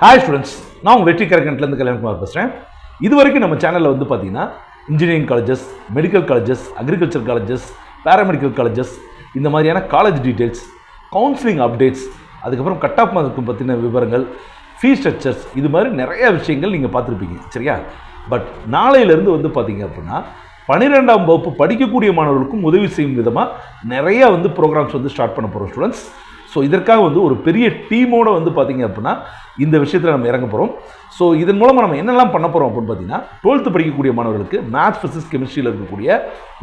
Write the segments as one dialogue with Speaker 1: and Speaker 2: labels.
Speaker 1: Hi students நான் உங்கள் வெற்றி கரகண்ட்லேருந்து கல்யாணகுமார் பேசுகிறேன் இது வரைக்கும் நம்ம சேனலில் வந்து பார்த்தீங்கன்னா engineering colleges medical colleges agriculture colleges paramedical colleges இந்த மாதிரியான காலேஜ் டீட்டெயில்ஸ் கவுன்சிலிங் அப்டேட்ஸ் அதுக்கப்புறம் கட் ஆஃப் மார்க்கும் பற்றின விவரங்கள் ஃபீ ஸ்ட்ரக்சர்ஸ் இது மாதிரி நிறைய விஷயங்கள் நீங்கள் பார்த்துருப்பீங்க சரியா? பட் நாளையிலேருந்து வந்து பார்த்தீங்க அப்படின்னா பன்னிரெண்டாம் வகுப்பு படிக்கக்கூடிய மாணவர்களுக்கும் உதவி செய்யும் விதமாக நிறைய வந்து ப்ரோக்ராம்ஸ் வந்து ஸ்டார்ட் பண்ண போகிறோம் ஸ்டூடெண்ட்ஸ் ஸோ இதற்காக வந்து ஒரு பெரிய டீமோட வந்து பார்த்தீங்க அப்படின்னா இந்த விஷயத்தில் நம்ம இறங்க போகிறோம் ஸோ இதன் மூலமாக நம்ம என்னெல்லாம் பண்ண போகிறோம் அப்படின்னு பார்த்தீங்கன்னா டுவெல்த்து படிக்கக்கூடிய மாணவர்களுக்கு மேத்ஸ் ஃபிசிக்ஸ் கெமிஸ்ட்ரியில் இருக்கக்கூடிய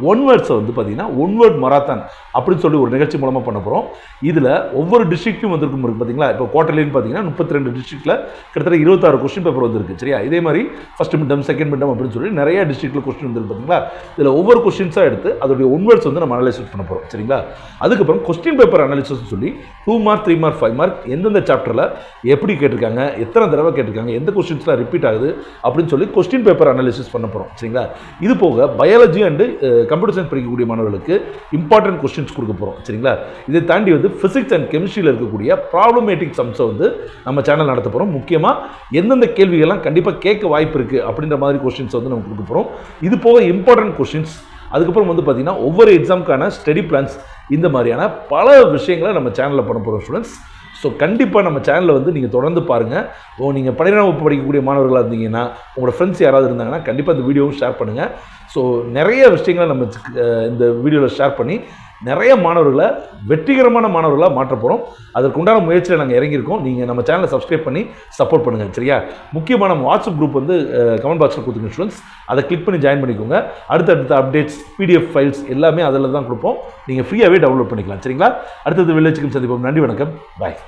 Speaker 1: ஒன் வேர்ட்ஸை வந்து பார்த்தீங்கன்னா ஒன் வேர்ட் மராத்தான் அப்படின்னு சொல்லி ஒரு நிகழ்ச்சி மூலமாக பண்ண போகிறோம் இதில் ஒவ்வொரு டிஸ்ட்ரிக்ட்டும் வந்திருக்கும் இருக்குது பார்த்தீங்களா இப்போ கோட்டலின்னு பார்த்தீங்கன்னா முப்பத்தி ரெண்டு டிஸ்ட்ரிக்ட்டில் கிட்டத்தட்ட இருபத்தாறு கொஸ்டின் பேப்பர் வந்திருக்கு சரியா? இதே மாதிரி ஃபஸ்ட் மிட்டம் செகண்ட் மிட்டம் அப்படின்னு சொல்லி நிறைய டிஸ்ட்ரிக்ட்டில் கொஸ்டின் வந்துருக்கு பார்த்தீங்களா இதில் ஒவ்வொரு கொஸ்டின்ஸாக எடுத்து அதோடைய ஒன் வேர்ட்ஸ் வந்து நம்ம அனலைசிஸ் பண்ண போகிறோம் சரிங்களா? அதுக்கப்புறம் கொஸ்டின் பேப்பர் அனாலிசிஸ் சொல்லி two mark three mark five mark எந்தெந்த சாப்டரில் எப்படி கேட்டிருக்காங்க எத்தனை தடவை கேட்டிருக்காங்க எந்த கொஸ்டின்ஸ்லாம் ரிப்பீட் ஆகுது அப்படின்னு சொல்லி கொஸ்டின் பேப்பர் அனாலிசிஸ் பண்ண போகிறோம் சரிங்களா? இது போக பயாலஜி அண்டு கம்ப்யூட்டர் சயின்ஸ் படிக்கக்கூடிய மாணவர்களுக்கு இம்பார்ட்டன்ட் கொஸ்டின்ஸ் கொடுக்க போகிறோம் சரிங்களா? இதை தாண்டி வந்து ஃபிசிக்ஸ் அண்ட் கெமிஸ்ட்ரியில் இருக்கக்கூடிய ப்ராப்ளமேட்டிக் சம்ஸை வந்து நம்ம சேனல் நடத்த போகிறோம் முக்கியமாக எந்தெந்த கேள்விகள்லாம் கண்டிப்பாக கேட்க வாய்ப்பு இருக்குது அப்படின்ற மாதிரி கொஸ்டின்ஸ் வந்து நம்ம கொடுக்க போகிறோம் இது போக இம்பார்ட்டன்ட் கொஸ்டின்ஸ் அதுக்கப்புறம் வந்து பார்த்தீங்கன்னா ஒவ்வொரு எக்ஸாமுக்கான ஸ்டடி பிளான்ஸ் இந்த மாதிரியான பல விஷயங்களை நம்ம சேனலில் பண்ண போகிறோம் ஸ்டூடெண்ட்ஸ் ஸோ கண்டிப்பாக நம்ம சேனலில் வந்து நீங்கள் தொடர்ந்து பாருங்கள் ஓ நீங்கள் பன்னிரெண்டாம் வகுப்பு படிக்கக்கூடிய மாணவர்களாக இருந்தீங்கன்னா உங்களோட ஃப்ரெண்ட்ஸ் யாராவது இருந்தாங்கன்னா கண்டிப்பாக இந்த வீடியோவும் ஷேர் பண்ணுங்கள் ஸோ நிறைய விஷயங்களை நம்ம இந்த வீடியோவில் ஷேர் பண்ணி நிறைய மாணவர்களை வெற்றிகரமான மாணவர்களாக மாற்ற போகிறோம் அதற்குண்டான முயற்சியில் நாங்கள் இறங்கியிருக்கோம். நீங்கள் நம்ம சேனலை சப்ஸ்கிரைப் பண்ணி சப்போர்ட் பண்ணுங்கள் சரியா? முக்கியமான நம்ம வாட்ஸ்அப் குரூப் வந்து கமெண்ட் பாக்ஸில் கொடுத்துங்க ஸ்டூடெண்ட்ஸ் அதை கிளிக் பண்ணி ஜாயின் பண்ணிக்கோங்க. அடுத்தடுத்த அப்டேட்ஸ் பிடிஎஃப் ஃபைல்ஸ் எல்லாமே அதில் தான் கொடுப்போம் நீங்கள் ஃப்ரீயாகவே டவுன்லோட் பண்ணிக்கலாம் சரிங்களா? அடுத்தது வில்லேஜுக்கும் சந்திப்போம். நன்றி வணக்கம். பாய்